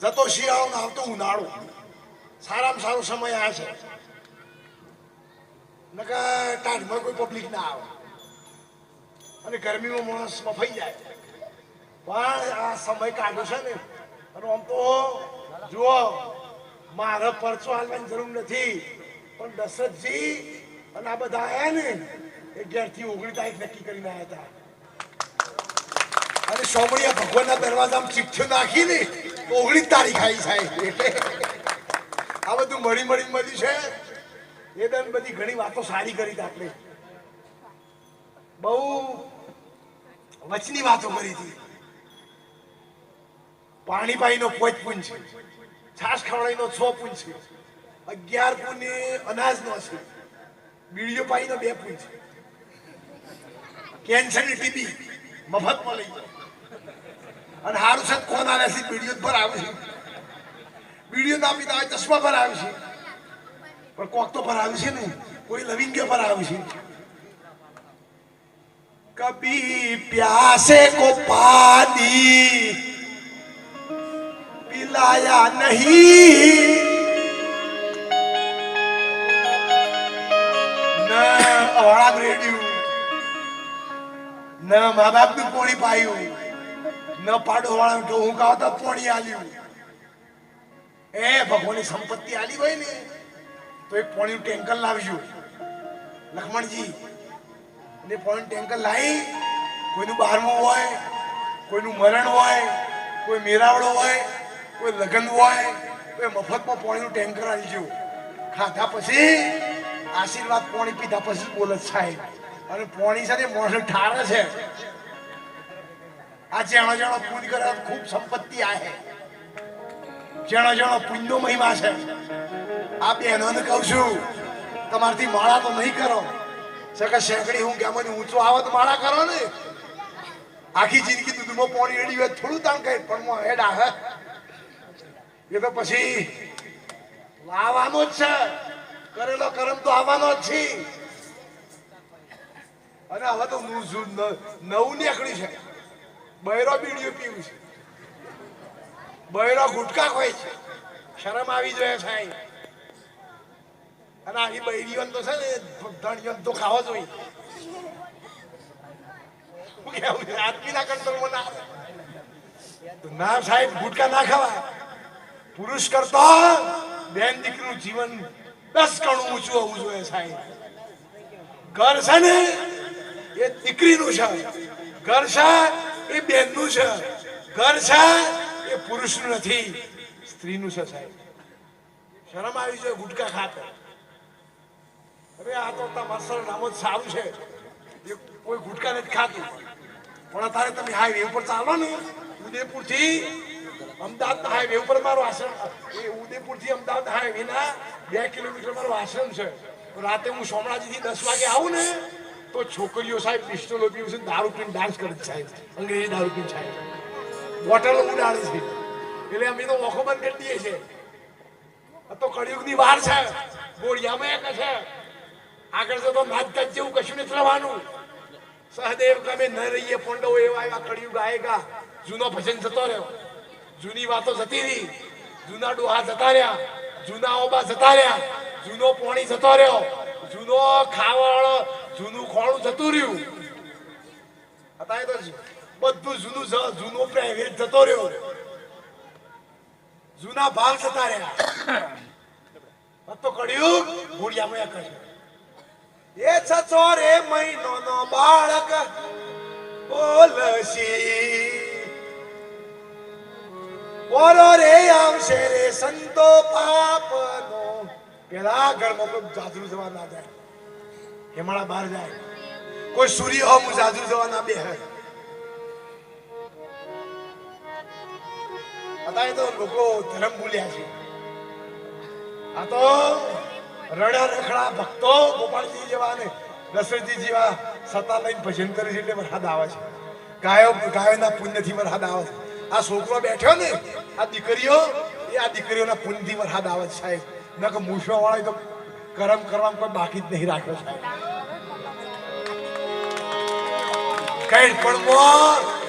જતો શિયાળો ને આવતો ઉનાળો સારામાં સારો સમય આ છે. નકર ટાઢમાં કોઈ પબ્લિક ના આવે. અને ગરમીમાં માણસ મફાઈ જાય. પણ આ સમય કાઢ્યો છે ને, અને આમ તો જુઓ, મારે પરચો હાલવાની જરૂર નથી. પણ દશરથજી અને આ બધા આવ્યા ને, એ ઘેરથી ઓગણી તારીખ નક્કી કરીને આવ્યા હતા. અને સોમણીયા ભગવાનના દરવાજામાં ચીઠ્ઠીઓ નાખી ને તો ઓગણીસ તારીખ આવી સાહેબ. આ બધું મળી મળી મળ્યું છે. એ દન બધી ઘણી વાતો સારી કરી આપણે. બહુ વચની વાતો કરી હતી પાણી પાણીનો પોચ પૂન છે છાસ નો છ પૂન છે અગિયાર પૂન એ અનાજનો છે બીડીઓ પાણીનો બે પૂન છે કેન્સરની ટીબી મફતમાં લઈ જાઓ. અને હારું છે કોણ આવે છે, વીડિયો પર આવે છે. વીડિયો ના પીતા આવે ચશ્મા પર આવે છે. પણ કોક તો પર આવે છે ને, કોઈ લવિંગ્ય પર આવે છે. કભી પ્યાસે કો પાદી પિલાયા નહીં. ન અવાળા રેડ્યું, ન મા બાપનું પોણી પાયું. ન પાડો વાળા કે હું કાવ પોણી આલ્યું. એ ભગવાનની સંપત્તિ આલી હોય ને, તો એક પોણીનું ટેન્કર લાવજો. લક્ષ્મણજી અને પોણી ટેન્કર લાવી, કોઈનું બારમું હોય, કોઈનું મરણ હોય, કોઈ મેરાવડો હોય, કોઈ લગ્ન હોય કોઈ મફતમાં પોણીનું ટેન્કર આલજો. ખાધા પછી આશીર્વાદ પોણી પીધા પછી બોલે સાહેબ. અને પોણી સાથે મોઢ ઠારે છે. આ જેણો જેણો પૂજ કરે ખૂબ સંપત્તિ આહે જેણો જેણો પુણ્યનો મહિમા છે. આ બહેનોને કહું છું, તમારથી માળા તો નહીં કરો. સકા શેકડી હું કેમ ઊંચો આવે તો માળા કરો ને. આખી જિંદગી દૂધમાં પોણી રેડી હોય, થોડું તાણ કઈ પણ હેડ આહે એ તો પછી લાવવાનો જ છે. કરેલો કરમ તો આવવાનો જ છે. અને હવે તો હું નવું નીકળ્યું છે. બૈરો બીડીઓ પીવું છે. બૈરો ગુટકા ખોય છે. શરમ આવી જોઈએ સાહેબ. અને આવી બૈરીઓ તો છે ને ધણીઓ તો ખાવો જોઈએ. ના ના સાહેબ, ગુટકા ના ખાવા પુરુષ કરતો બેન દીકરીનું જીવન દસ ગણું ઊંચું હોવું જોઈએ સાહેબ. ઘર છે ને એ દીકરીનું છે. ઘર છે એ બેનનું છે. ઘર છે, એ પુરુષનું નથી, સ્ત્રીનું છે સાહેબ. શરમ આવી જોઈએ ગુટકા ખાતે. અરે, આ તો તમારા જ સારું છે. કોઈ ગુટકા નથી ખાતું. પણ અત્યારે તમે હાઈવે ઉપર ચાલો ને ઉદયપુરથી અમદાવાદ હાઈવે ઉપર મારો આશ્રમ, એ ઉદયપુરથી અમદાવાદ હાઈવે ના બે કિલોમીટર મારો આશ્રમ છે. રાતે હું સોમણાજી થી દસ વાગે આવું ને તો છોકરીઓ સાહેબ પિસ્ટલો પીવું છે દારૂ પીને ડાન્સ કરે છે સાહેબ. અંગ્રેજી દારૂ પીને સાહેબ. બોટલો ઉડાડે છે. એટલે અમે તો ઓખો બંધ કરી દઈએ છીએ. તો કળિયુગની વાર છે. ગોળિયામાં એક છે. આગળ તો નાચગાચ જેવું કશું નથી રહેવાનું. સહદેવ કમે ન રહીએ, પોંડવો એવા એવા કળિયુગ આયેગા. જૂનો ભજન જતો રહ્યો. જૂની વાતો જતી રહી. જૂના ડોહા જતા રહ્યા. જૂના ઓબા જતા રહ્યા. જૂનો પોણી જતો રહ્યો. જૂનો ખાવાળો જૂનું ખોળું જતું રહ્યું. અત્યારે તો બધું જૂનું જૂનો પ્રાઇવેટ જતો રહ્યો. જૂના ભાગ જતા રહ્યા. તો કળિયુગ ઘોડિયામાં કર્યું એ છસો રે મહિનો નો બાળક બોલશી. બોલો રે આવશે રે સંતો પાપનો. પેલા ઘરમાં કોઈ જાજરૂ જવા ના જાય હેમાળા બહાર જાય. કોઈ સૂર્ય હોમ જાદુ ના બે અત્યારે તો લોકો ધર્મ ભૂલ્યા છે. આ તો રડા રખડા ભક્તો ગોપાલજી જેવા ને દશરથજી જેવા સત્તા લઈને ભજન કરે છે એટલે વરસાદ આવે છે. ગાયો, ગાયોના પુણ્યથી વરસાદ આવે છે. આ છોકરો બેઠો ને, આ દીકરીઓ, એ આ દીકરીઓના પુણ્યથી વરસાદ આવે છે સાહેબ. ન કે મૂછવા વાળા તો કરમ કરવામાં કોઈ બાકી જ નહીં રાખ્યો સાહેબ કઈ પણ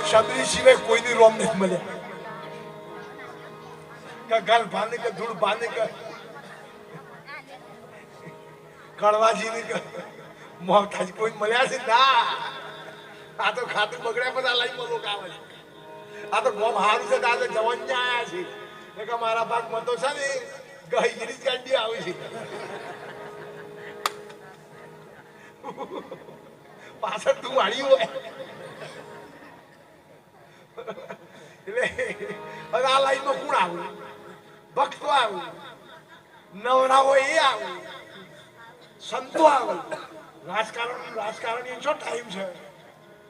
શબરી સિવાય કોઈની રોમ નથી મળ્યા કે ગલ ભાને કે ધૂળ ભાને કે કડવાજીની કે મોહતાજ કોઈ મળ્યા છે? ના. આ તો ખાતું બગડ્યા બધા લઈ મળો કાવે આ તો ગોમ હારું છે દાદા જવાન આવ્યા છે. કે મારા ભાગ મતો છે ને, ગઈ ગાડી આવી છે. પાછળ તું વાળી હોય. એટલે હવે આ લાઈનમાં કોણ આવું? ભક્તો આવું. નવરાવો એ આવું. સંતો આવું. રાજકારણ રાજકારણી છો ટાઈમ છે?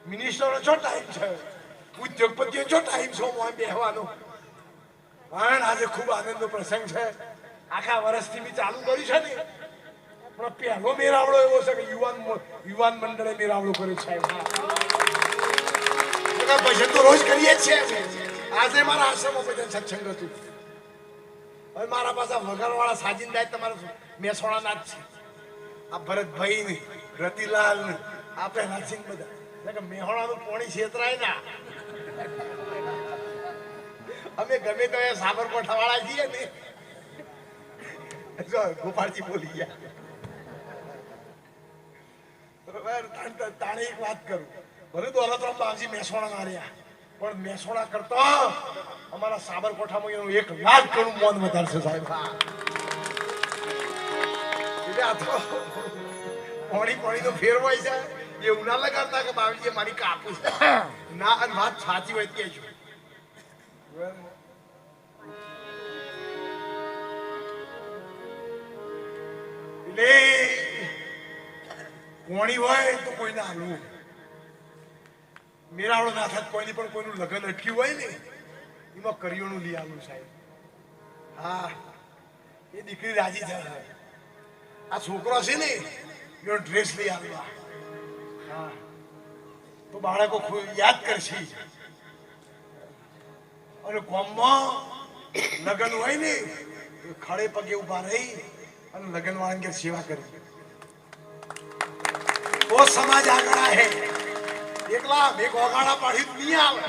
મિનિસ્ટરનો છો ટાઈમ છે? ઉદ્યોગપતિઓ છો ટાઈમ છે હું બેહવાનો? પણ આજે ખૂબ આનંદનો પ્રસંગ છે. આખા વર્ષથી મેં ચાલુ કર્યું છે ને? પણ પહેલો મેળાવડો એવો છે કે યુવાન યુવાન મંડળે મેળાવડો કર્યો હા. ભજન તો રોજ કરીએ જ છીએ આજે મારા આશ્રમમાં ભજન સત્સંગ હતું. હવે મારા પાસે વગરવાળા સાજિંદા તમારા મેસોણાના જ છે. આ ભરતભાઈ ને, રતિલાલ ને, આ પહેલાસિંહ બધા. એટલે કે મેહોણાનું પોણી છેતરાય ના. અમે ગમે તો એ વાળા છીએ ને. જો ગોપાલજી બોલી ગયા. તાણ- એક વાત કરું. ભલે દોલતરામ બાપજી મહેસાણા ના રહ્યા પણ મહેસાણા કરતા અમારા સાબરકોઠામાં એનું એક લાખ ગણું મોન વધારશે સાહેબ. એટલે આ તો પોણી પોણી તો ફેરવાય છે. એવું ના લગાડતા કે બાપજીએ મારી કાપું છે. ના, અને વાત સાચી હોય કે જ એટલે કોણી હોય તો કોઈને હાલવું મેરાવડો ના થાય કોઈની પણ કોઈનું લગ્ન અટક્યું હોય ને, એમાં કરિયોનું લઈ આવ્યું સાહેબ. હા, એ દીકરી રાજી થાય આ છોકરો છે ને, એનો ડ્રેસ લઈ આવ્યો. હા, તો બાળકો ખૂબ યાદ કરશે. અને કોમમાં લગ્ન હોય ને ખડે પગે ઊભા રહી અને લગ્ન વાળા સેવા કરી. તો સમાજ આગળ આવે એકલા બે ગોગાડા પાડી નહીં આવે.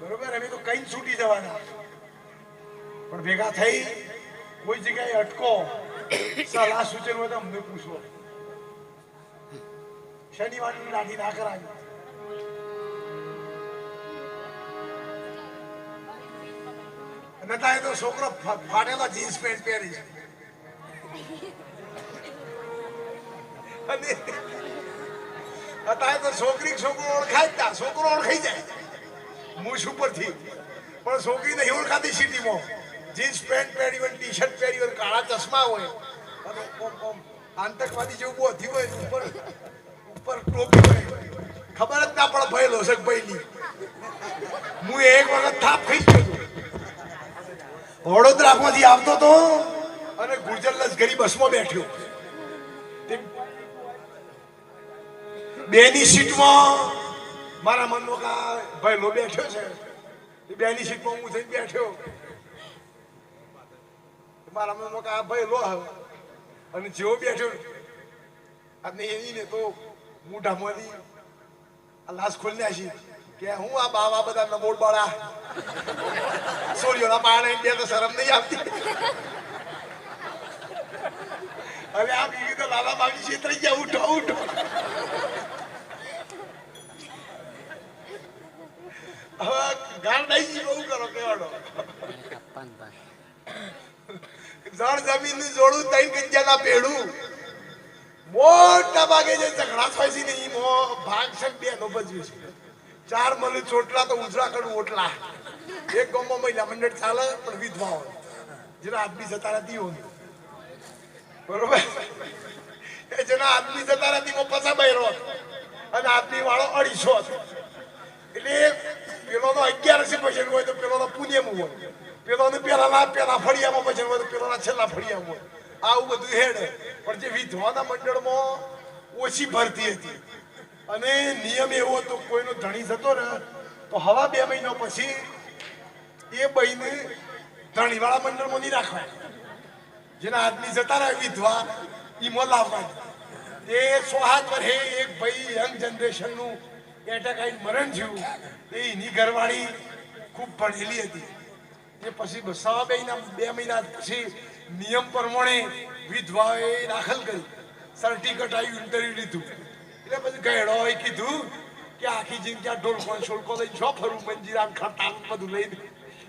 બરોબર? અમે તો કઈ છૂટી જવાના. પણ ભેગા થઈ, કોઈ જગ્યાએ અટકો, સલાહ સૂચન હોય તો અમને પૂછો. શનિવારની લાઠી ના કરાવી. નતા એ તો છોકરો ફાટેલા જીન્સ પેન્ટ પહેરી. છે અત્યારે તો છોકરી છોકરો ઓળખાય જ ના. છોકરો ઓળખાઈ જાય. મૂછ ઉપરથી. પણ છોકરી નહીં ઓળખાતી સિટીમાં. જીન્સ પેન્ટ પહેરી હોય ટી શર્ટ પહેરી હોય, કાળા ચશ્મા હોય. અને આતંકવાદી જેવું બોધી હોય, ઉપર ઉપર ટોપી હોય. ખબર જ ના પડે ભયેલો છે ભાઈની હું એક વખત થાપ ખાઈ ગયો હતો. વડોદરામાંથી આવતો તો અને ગુર્જર લશ્કરી બસમાં બેઠ્યો. બેની સીટમાં મારા મનનો કા ભાઈ લો બેઠ્યો છે. એ બેની સીટમાં હું થઈને બેઠ્યો મારા મનનો કા ભાઈ લો હવે. અને જેવો બેઠ્યો અને એની ને તો મોઢામાંથી આ લાશ ખોલી નાખી. કે હું આ બાવા બધા નમોડ બાળા. સોળીઓના પાણા બે તો શરમ નહીં આવતી. હવે આ બીજી તો લાલા બાબી છેતરી ગયા. ઉઠો ઉઠો. ગઈ બહુ જોડું તઈ કજ્જાના પેડું ભાગે જે ઝઘડા થાય ને, એમાં ભાગ છે બે ચાર મલ ચોટલા તો ઉજળા કરું ઓટલા. એક મહિલા મંડળ ચાલે, પણ વિધવા જેના આદમી જતા નથી બરોબર? એ જેના આદમી જતા નથી પસા બહેરો અને આદમી વાળો અઢીસો એટલે પેલો નો અગિયારસી પૈસા હોય તો પેલોનો પુણ્યમ હોય. પેલો પહેલાના પેલાના પેલા ફળિયામાં પૈસા હોય તો પેલાના છેલ્લા ફળિયામાં હોય. આવું બધું હેડે. પણ જે વિધવાના મંડળમાં ઓછી ભરતી હતી. અને નિયમ એવો હતો, કોઈનો ધણી થતો ને તો હવા બે મહિના પછી એ બહીને ધણીવાળા મંડળમાં નહીં રાખવાય. જેના આદમી જતા રહ્યા વિધવા ઈમો લાવવાની એ સો હાથ વર્ષે એક ભાઈ યંગ જનરેશનનું એટેક આવીને મરણ થયું. એ એની ઘરવાળી ખૂબ ભણેલી હતી. એ પછી સવા બે બે મહિના પછી નિયમ પ્રમાણે વિધવાએ દાખલ કરી. સર્ટિફિકેટ આવ્યું ઇન્ટરવ્યુ લીધું. એટલે પછી ગયડોએ કીધું કે આખી જિંદગી આ ઢોલકો છોલકો લઈને છો ફરું મંજીરા ખાતા બધું લઈને.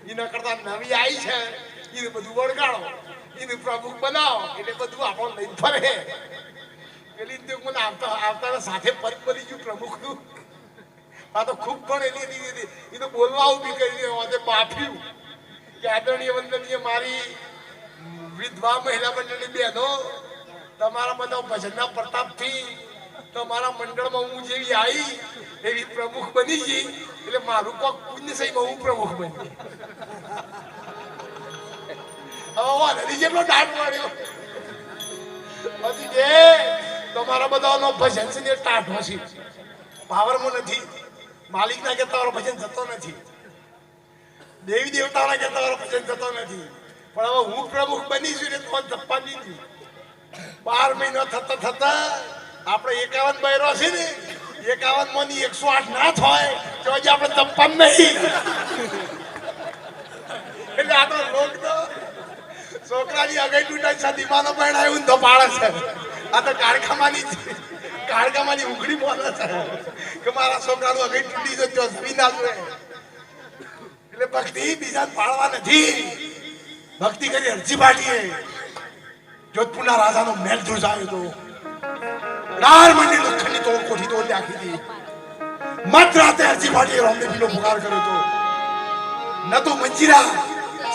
એના કરતા નવી આવી છે. એને બધું વળગાડો. એને પ્રમુખ બનાવો. એટલે બધું આપણો લઈને ફરે. પેલી મને આવતા આવતા સાથે પદ બની ગયું પ્રમુખનું. આ તો ખૂબ પણ એની હતી. એ તો બોલવા ઊભી કરી વાતે બાફ્યું. કે આદરણીય વંદનીય મારી વિધવા મહિલા મંડળની બહેનો, તમારા બધા ભજનના પ્રતાપથી તમારા મંડળમાં હું જેવી આવી એવી પ્રમુખ બની ગઈ. એટલે મારું કોક પુણ્ય સહીમાં હું પ્રમુખ બની હવે જેટલો ડાટ માર્યો. પછી કે, તમારા બધાનો ભજન છે ટાઢો છે. પાવરમાં નથી. માલિક ના વાળો ભજન થતો નથી. દેવી દેવતાના કરતા વાળો ભજન થતો નથી. પણ હવે હું પ્રમુખ બની છું ને તો ધપ્પા દીધી બાર મહિનો થતા થતા આપણે એકાવન બહેરો છે ને, એકાવન મોની એકસો આઠ ના થાય તો હજી આપણે ધપ્પા નહીં. એટલે આ તો લોક તો છોકરાની અગઈ તૂટાઈ સદી માનો આવ્યું ને તો પાડે છે. આ તો કારખામાની કારખામાની ઉઘડી બોલે છે કે મારા છોકરાનું અગઈ તૂટી જતો જમીન ના એટલે ભક્તિ બીજા પાડવા નથી. ભક્તિ કરી અરજી પાટીએ. જોધપુરના રાજાનો મહેલ ધ્રુજાયો તો. ડાર મંડી લોખંડની તોડ કોઠી તોડ નાખી હતી. મત રાતે અરજી પાટીએ રામદેવીનો પુકાર કર્યો તો ન તો મંજીરા,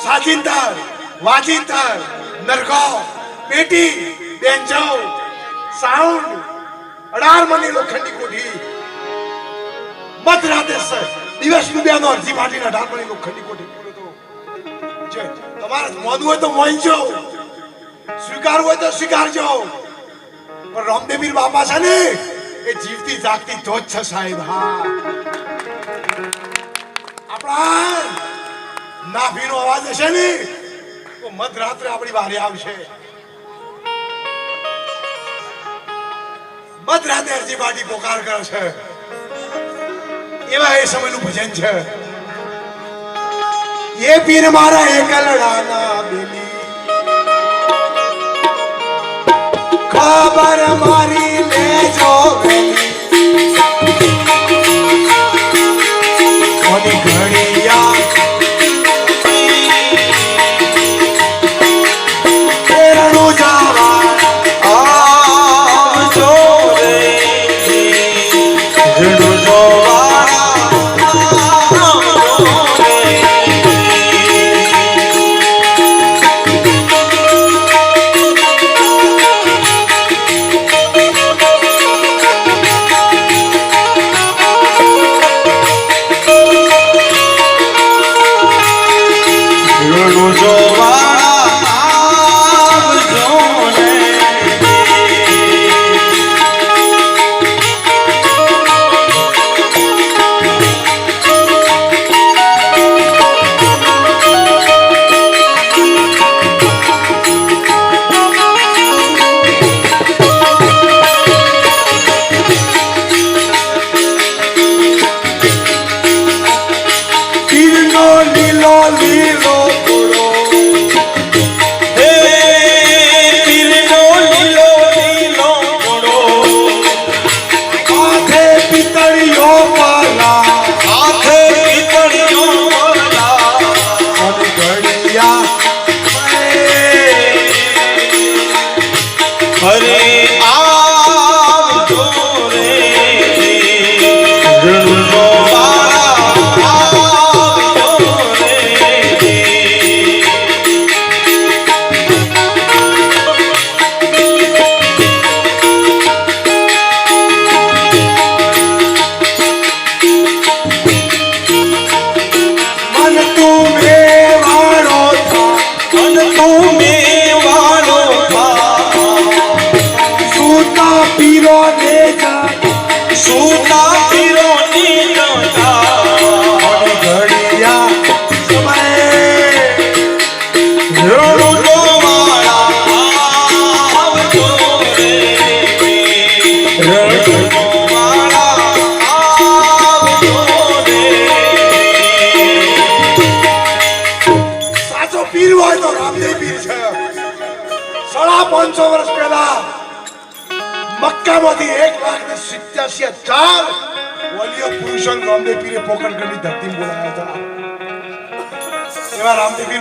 સાજિંતર, વાજિંતર, નરગાવ, પેટી બેન્ચો સાઉન્ડ અઢાર મની લોખંડી કોઠી. મધરાતે સર દિવસ રૂપિયાનો અરજી પાટીને અઢાર મની લોખંડી કોઠી તો. તમારે મોનવું હોય તો મોનજો સ્વીકારવું હોય તો સ્વીકારજો. પણ રામદેવીર બાપા છે ને, એ જીવતી જાગતી ધોધ છે સાહેબ, હા. આપણા નાભીનો અવાજ હશે ને, તો મધરાત્રે આપણી વારે આવશે. એવા એ સમયનું ભજન છે. એ પીર મારા એકલડાના ખબર મારી લેજો વેલી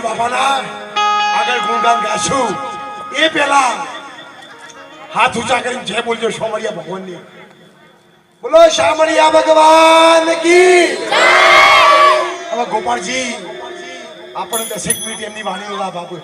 એવા બાપાના આગળ ગુણગાન ગાશું. એ પેલા હાથ ઊંચા કરીને જે બોલજો સોમરિયા ભગવાનની. બોલો શામળિયા ભગવાન કી હવે ગોપાળજી, આપણને દસેક મિનિટ એમની વાણી લાભ આપો.